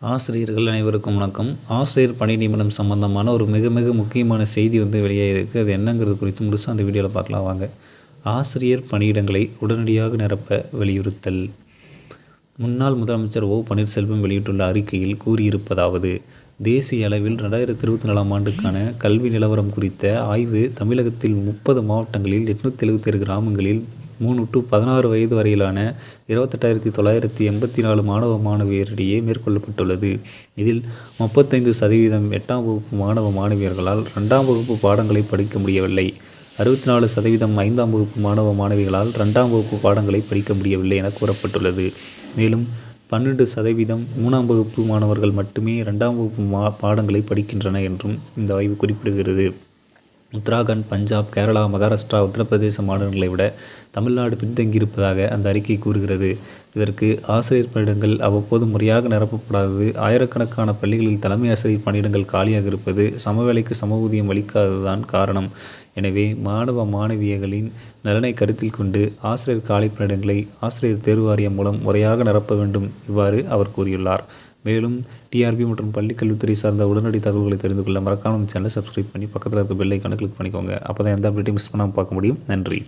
ஆசிரியர்கள் அனைவருக்கும் வணக்கம். ஆசிரியர் பணி நியமனம் சம்பந்தமான ஒரு மிக மிக முக்கியமான செய்தி வந்து வெளியாகிருக்கு அது என்னங்கிறது குறித்து முழுசாக அந்த வீடியோவில் பார்க்கலாம் வாங்க. ஆசிரியர் பணியிடங்களை உடனடியாக நிரப்ப வலியுறுத்தல். முன்னாள் முதலமைச்சர் ஓ பன்னீர்செல்வம் வெளியிட்டுள்ள அறிக்கையில் கூறியிருப்பதாவது தேசிய அளவில் ரெண்டாயிரத்தி இருபத்தி நாலாம் ஆண்டுக்கான கல்வி நிலவரம் குறித்த ஆய்வு தமிழகத்தில் முப்பது மாவட்டங்களில் எட்நூற்றி எழுபத்தேழு கிராமங்களில் மூணு டு பதினாறு வயது வரையிலான இருபத்தெட்டாயிரத்தி தொள்ளாயிரத்தி எண்பத்தி நாலு மாணவ மாணவியரிடையே மேற்கொள்ளப்பட்டுள்ளது. இதில் முப்பத்தைந்து சதவீதம் எட்டாம் வகுப்பு மாணவ மாணவியர்களால் ரெண்டாம் வகுப்பு பாடங்களை படிக்க முடியவில்லை. அறுபத்தி நாலு சதவீதம் ஐந்தாம் வகுப்பு மாணவ மாணவிகளால் ரெண்டாம் வகுப்பு பாடங்களை படிக்க முடியவில்லை என கூறப்பட்டுள்ளது. மேலும் பன்னெண்டு சதவீதம் மூணாம் வகுப்பு மாணவர்கள் மட்டுமே ரெண்டாம் வகுப்பு மா பாடங்களை படிக்கின்றன என்றும் இந்த ஆய்வு குறிப்பிடுகிறது. உத்தராகண்ட் பஞ்சாப் கேரளா மகாராஷ்டிரா உத்தரப்பிரதேச மாநிலங்களை விட தமிழ்நாடு பின்தங்கியிருப்பதாக அந்த அறிக்கை கூறுகிறது. இதற்கு ஆசிரியர் பணியிடங்கள் அவ்வப்போது முறையாக நிரப்பப்படாதது ஆயிரக்கணக்கான பள்ளிகளில் தலைமை ஆசிரியர் பணியிடங்கள் காலியாக இருப்பது சமவேளைக்கு சம ஊதியம் அளிக்காததுதான் காரணம். எனவே மாணவ மாணவியர்களின் நலனை கருத்தில் கொண்டு ஆசிரியர் காலி பணியிடங்களை ஆசிரியர் தேர்வு வாரியம் மூலம் முறையாக நிரப்ப வேண்டும் இவ்வாறு அவர் கூறியுள்ளார். மேலும் டிஆர்பி மற்றும் பள்ளிக்கல்வித்துறை சார்ந்த உடனடி தகவல்களை தெரிந்து கொள்ள மறக்காமல் சேனலை சப்ஸ்கிரைப் பண்ணி பக்கத்தில் இருக்க பெல் ஐக்கானை கிளிக் பண்ணிக்கோங்க. அப்போ தான் எந்த அப்டேட்டையும் மிஸ் பண்ணாமல் பார்க்க முடியும். நன்றி.